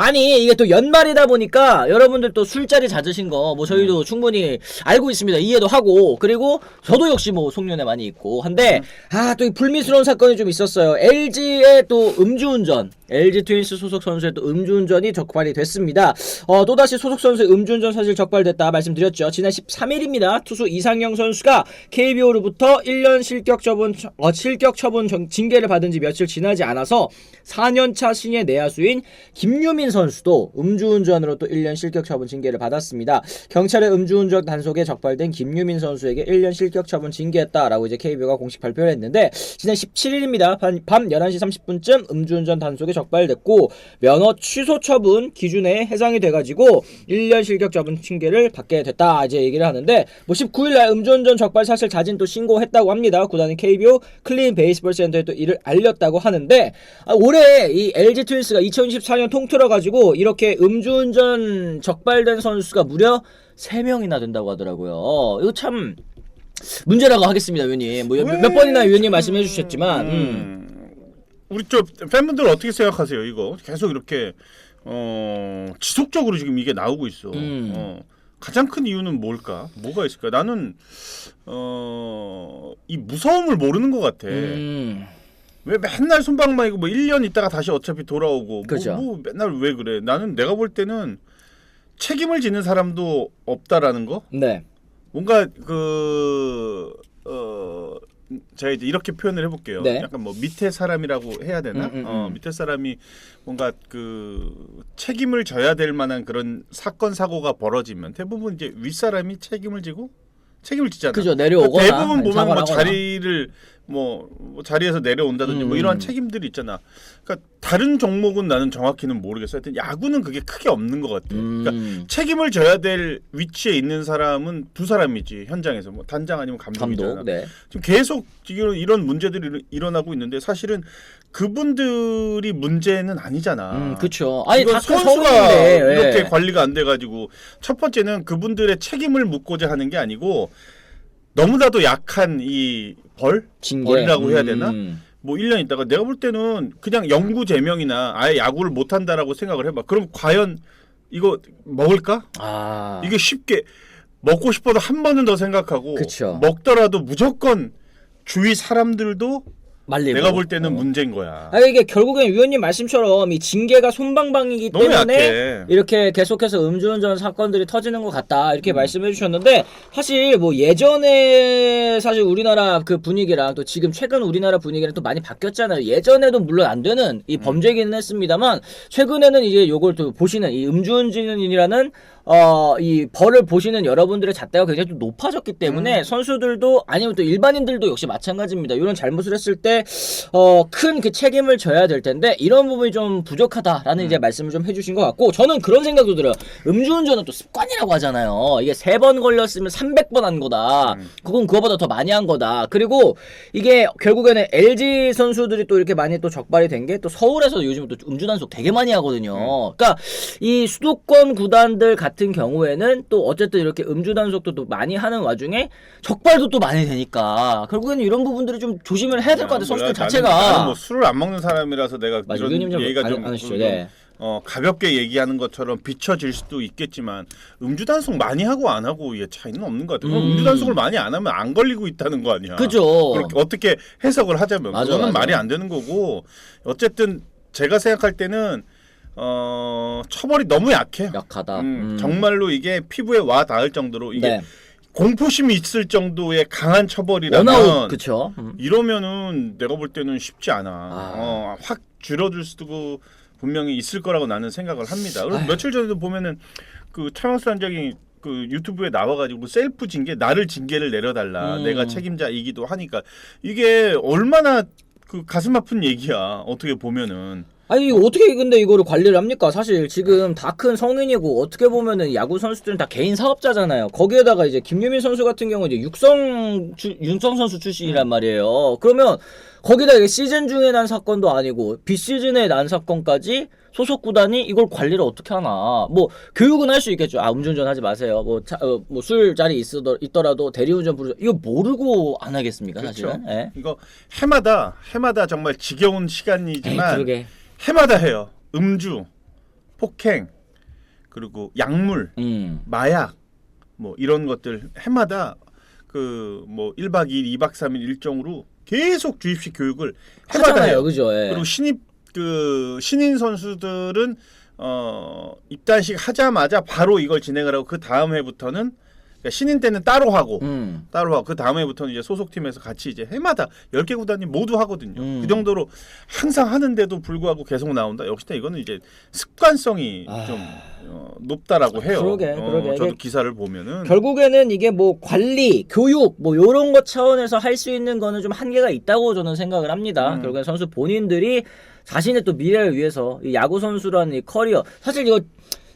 아니 이게 또 연말이다 보니까 여러분들 또 술자리 잦으신 거 뭐 저희도 충분히 알고 있습니다. 이해도 하고 그리고 저도 역시 뭐 송년회 많이 있고 한데 아 또 이 불미스러운 사건이 좀 있었어요. LG의 또 음주운전 LG 트윈스 소속 선수의 또 음주운전이 적발이 됐습니다. 어, 또다시 소속 선수의 음주운전 사실 적발됐다 말씀드렸죠. 지난 13일입니다. 투수 이상영 선수가 KBO로부터 1년 실격 처분 어, 실격 처분 정- 징계를 받은 지 며칠 지나지 않아서 4년차 신예 내야수인 김유민 선수도 음주운전으로 또 1년 실격 처분 징계를 받았습니다. 경찰의 음주운전 단속에 적발된 김유민 선수에게 1년 실격 처분 징계했다라고 이제 KBO가 공식 발표를 했는데 지난 17일입니다. 밤, 밤 11시 30분쯤 음주운전 단속에 적발됐고 면허 취소 처분 기준에 해당이 돼가지고 1년 실격 처분 징계를 받게 됐다 이제 얘기를 하는데 뭐 19일날 음주운전 적발 사실 자진 또 신고했다고 합니다. 구단은 KBO 클린 베이스볼 센터에 또 이를 알렸다고 하는데 아, 올해 이 LG 트윈스가 2024년 통틀어 가 지고 이렇게 음주운전 적발된 선수가 무려 3명이나 된다고 하더라고요. 이거 참 문제라고 하겠습니다, 위원님. 뭐몇 왜? 번이나 위원님 말씀해 주셨지만 음. 음. 우리 저 팬분들 어떻게 생각하세요? 이거 계속 이렇게 어 지속적으로 지금 이게 나오고 있어. 음. 어, 가장 큰 이유는 뭘까? 뭐가 있을까? 나는 어 이 무서움을 모르는 것 같아. 음. 왜 맨날 손방망이고 뭐 1년 있다가 다시 어차피 돌아오고 그죠. 뭐, 뭐 맨날 왜 그래? 나는 내가 볼 때는 책임을 지는 사람도 없다라는 거. 네. 뭔가 그 어. 제가 이제 이렇게 표현을 해볼게요. 네. 약간 뭐 밑에 사람이라고 해야 되나? 음, 음, 어, 음. 밑에 사람이 뭔가 그 책임을 져야 될 만한 그런 사건 사고가 벌어지면 대부분 이제 윗 사람이 책임을 지고 책임을 지잖아. 그죠. 내려오거나 대부분 보면 뭐. 자리를 뭐, 뭐 자리에서 내려온다든지 뭐 음. 이러한 책임들이 있잖아. 그러니까 다른 종목은 나는 정확히는 모르겠어. 하여튼 야구는 그게 크게 없는 것 같아. 그러니까 음. 책임을 져야 될 위치에 있는 사람은 두 사람이지 현장에서 뭐 단장 아니면 감독이잖아. 감독. 네. 지금 계속 이런 이런 문제들이 일- 일어나고 있는데 사실은 그분들이 문제는 아니잖아. 음, 그쵸. 아니, 다큰 선수가 성인인데. 이렇게 예. 관리가 안 돼가지고 첫 번째는 그분들의 책임을 묻고자 하는 게 아니고 너무나도 약한 이 벌? 징계. 벌이라고 해야 되나? 음. 뭐 1년 있다가 내가 볼 때는 그냥 영구 제명이나 아예 야구를 못 한다라고 생각을 해봐. 그럼 과연 이거 먹을까? 아. 이게 쉽게 먹고 싶어도 한 번은 더 생각하고 그쵸. 먹더라도 무조건 주위 사람들도 말리고. 내가 볼 때는 어. 문제인 거야. 아 이게 결국엔 위원님 말씀처럼 이 징계가 손방방이기 너무 때문에 약해. 이렇게 계속해서 음주운전 사건들이 터지는 것 같다 음. 이렇게 말씀해 주셨는데 사실 뭐 예전에 사실 우리나라 그 분위기랑 또 지금 최근 우리나라 분위기랑 또 많이 바뀌었잖아요 예전에도 물론 안 되는 이 음. 범죄기는 했습니다만 최근에는 이제 요걸 또 보시는 이 음주운전이라는 어 이 벌을 보시는 여러분들의 잣대가 굉장히 좀 높아졌기 음. 때문에 선수들도 아니면 또 일반인들도 역시 마찬가지입니다 이런 잘못을 했을 때 어, 큰 그 책임을 져야 될 텐데 이런 부분이 좀 부족하다라는 음. 이제 말씀을 좀 해주신 것 같고 저는 그런 생각도 들어요. 음주운전은 또 습관이라고 하잖아요. 이게 세 번 걸렸으면 300번 한 거다. 음. 그건 그거보다 더 많이 한 거다. 그리고 이게 결국에는 LG 선수들이 또 이렇게 많이 또 적발이 된 게 또 서울에서 요즘 또 음주 단속 되게 많이 하거든요. 음. 그러니까 이 수도권 구단들 같은 경우에는 또 어쨌든 이렇게 음주 단속도 또 많이 하는 와중에 적발도 또 많이 되니까 결국에는 이런 부분들이 좀 조심을 해야 될 것 같아요. 선수들 자체가. 나는 뭐 술을 안 먹는 사람이라서 내가 맞아, 이런 좀 얘기가 안- 좀 안 하시죠. 좀, 네. 어, 가볍게 얘기하는 것처럼 비춰질 수도 있겠지만 음주 단속 많이 하고 안 하고의 차이는 없는 것 같아요. 음. 음주 단속을 많이 안 하면 안 걸리고 있다는 거 아니야. 그죠. 그렇게 어떻게 해석을 하자면 맞아, 그거는 맞아. 말이 안 되는 거고 어쨌든 제가 생각할 때는 어 처벌이 너무 약해. 약하다. 음, 음. 정말로 이게 피부에 와 닿을 정도로 이게 네. 공포심이 있을 정도의 강한 처벌이라면 원아웃 그쵸. 음. 이러면은 내가 볼 때는 쉽지 않아. 아. 어, 확 줄어들 수도 분명히 있을 거라고 나는 생각을 합니다. 그리고 아휴. 며칠 전에도 보면은 그 차명수 단장이 그 유튜브에 나와가지고 셀프 징계 나를 징계를 내려달라 음. 내가 책임자이기도 하니까 이게 얼마나 그 가슴 아픈 얘기야 어떻게 보면은 아니 어떻게 근데 이거를 관리를 합니까? 사실 지금 다 큰 성인이고 어떻게 보면은 야구 선수들은 다 개인 사업자잖아요. 거기에다가 이제 김유민 선수 같은 경우 이제 육성 주, 육성 선수 출신이란 음. 말이에요. 그러면 거기다 이게 시즌 중에 난 사건도 아니고 비시즌에 난 사건까지 소속 구단이 이걸 관리를 어떻게 하나? 뭐 교육은 할 수 있겠죠. 아 음주운전 하지 마세요. 뭐, 어, 뭐 술자리 있으더, 있더라도 대리운전 부르 이거 모르고 안 하겠습니까? 그렇죠. 사실은. 예. 이거 해마다 해마다 정말 지겨운 에이, 시간이지만 그러게. 해마다 해요 음주 폭행 그리고 약물, 음. 마약 뭐 이런 것들 해마다 그 뭐 1박 2일, 2박 3일 일정으로 계속 주입식 교육을 해마다 하잖아요, 해요. 그죠? 예. 그리고 신입 그 신인 선수들은 어 입단식 하자마자 바로 이걸 진행을 하고 그 다음 해부터는 그러니까 신인 때는 따로 하고 음. 따로 하고 그 다음 해부터는 이제 소속팀에서 같이 이제 해마다 10개 구단이 모두 하거든요. 음. 그 정도로 항상 하는데도 불구하고 계속 나온다. 역시나 이거는 이제 습관성이 아. 좀 어, 높다라고 해요. 그러게, 어, 그러게. 저도 이게 기사를 보면은 결국에는 이게 뭐 관리, 교육 뭐 요런 것 차원에서 할 수 있는 거는 좀 한계가 있다고 저는 생각을 합니다. 음. 결국엔 선수 본인들이 자신의 또 미래를 위해서 이 야구 선수라는 이 커리어 사실 이거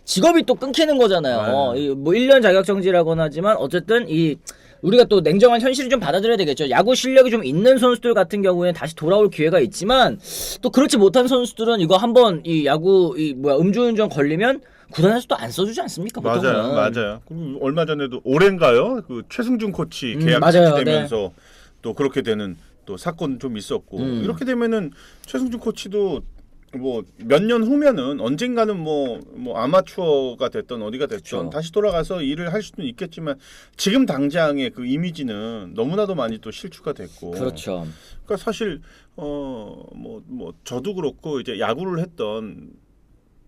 직업이 또 끊기는 거잖아요. 네. 이뭐 1년 자격정지라고는 하지만 어쨌든 이 우리가 또 냉정한 현실을 좀 받아들여야 되겠죠. 야구 실력이 좀 있는 선수들 같은 경우에는 다시 돌아올 기회가 있지만 또 그렇지 못한 선수들은 이거 한번 이 야구 이 뭐야 음주운전 걸리면 구단에서 또안 써주지 않습니까? 보통은. 맞아요, 맞아요. 그리고 얼마 전에도 올해인가요? 그 최승준 코치 음, 계약 맞아요. 지되면서 또 그렇게 되는 또 사건 좀 있었고 음. 이렇게 되면은 최승준 코치도 뭐 몇 년 후면은 언젠가는 뭐 뭐 아마추어가 됐던 어디가 됐던 그쵸. 다시 돌아가서 일을 할 수는 있겠지만 지금 당장의 그 이미지는 너무나도 많이 또 실추가 됐고 그렇죠. 그러니까 사실 어뭐뭐 저도 그렇고 이제 야구를 했던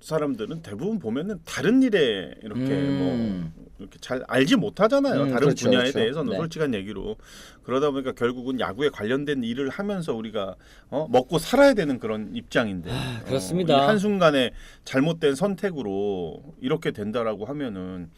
사람들은 대부분 보면은 다른 일에 이렇게 음. 뭐 이렇게 잘 알지 못하잖아요. 음, 다른 그렇죠, 분야에 그렇죠. 대해서는 네. 솔직한 얘기로 그러다 보니까 결국은 야구에 관련된 일을 하면서 우리가 어, 먹고 살아야 되는 그런 입장인데 아, 그렇습니다. 어, 이한 순간에 잘못된 선택으로 이렇게 된다라고 하면은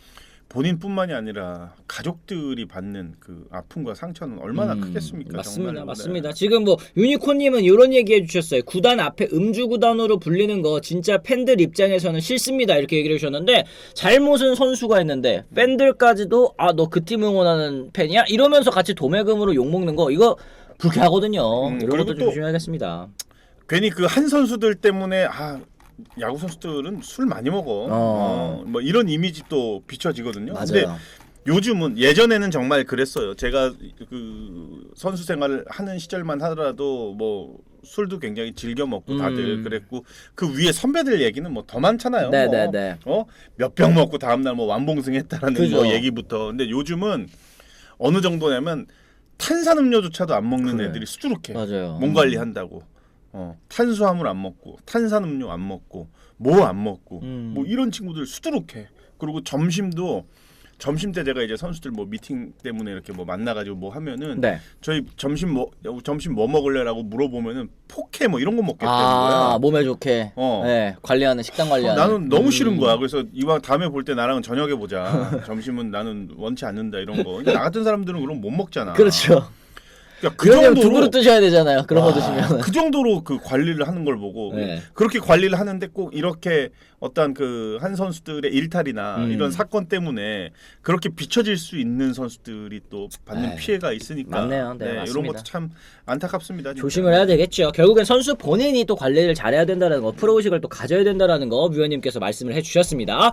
본인뿐만이 아니라 가족들이 받는 그 아픔과 상처는 얼마나 음, 크겠습니까? 맞습니다, 정말로. 맞습니다. 지금 뭐 유니콘님은 이런 얘기해 주셨어요. 구단 앞에 음주 구단으로 불리는 거 진짜 팬들 입장에서는 싫습니다. 이렇게 얘기를 해주셨는데 잘못은 선수가 했는데 팬들까지도 아 너 그 팀 응원하는 팬이야? 이러면서 같이 도매금으로 욕 먹는 거 이거 불쾌하거든요. 음, 이런 것도 또- 조심해야겠습니다. 괜히 그 한 선수들 때문에 아 야구 선수들은 술 많이 먹어. 어. 어, 뭐 이런 이미지 또 비춰지거든요. 근데 맞아요. 요즘은 예전에는 정말 그랬어요. 제가 그 선수 생활을 하는 시절만 하더라도 뭐 술도 굉장히 즐겨 먹고 다들 음. 그랬고 그 위에 선배들 얘기는 뭐 더 많잖아요. 네, 뭐. 네, 네. 어? 몇 병 먹고 다음 날 뭐 완봉승했다라는 그죠. 뭐 얘기부터. 근데 요즘은 어느 정도냐면 탄산 음료조차도 안 먹는 그래. 애들이 수두룩해. 맞아요. 몸 관리한다고. 어, 탄수화물 안 먹고 탄산음료 안 먹고 뭐 안 먹고 음. 뭐 이런 친구들 수두룩해. 그리고 점심도 점심 때 제가 이제 선수들 뭐 미팅 때문에 이렇게 뭐 만나가지고 뭐 하면은 네. 저희 점심 뭐 점심 뭐 먹을래라고 물어보면은 포케 뭐 이런 거 먹겠다는 아 거야. 몸에 좋게. 어. 네 관리하는 식단 관리하는. 나는 너무 음. 싫은 거야. 그래서 이왕 다음에 볼 때 나랑은 저녁에 보자. 점심은 나는 원치 않는다 이런 거. 나 같은 사람들은 그럼 못 먹잖아. 그렇죠. 그러니까 그 그러면 두 정도로 그릇 드셔야 되잖아요. 그런 거 와, 드시면. 그 정도로 그 관리를 하는 걸 보고 네. 그렇게 관리를 하는데 꼭 이렇게 어떤 그 한 선수들의 일탈이나 음. 이런 사건 때문에 그렇게 비춰질 수 있는 선수들이 또 받는 에이, 피해가 있으니까 맞네요. 네, 이런 맞습니다. 것도 참 안타깝습니다. 진짜. 조심을 해야 되겠죠. 결국엔 선수 본인이 또 관리를 잘해야 된다는 거, 프로의식을 또 가져야 된다는 거 위원님께서 말씀을 해주셨습니다.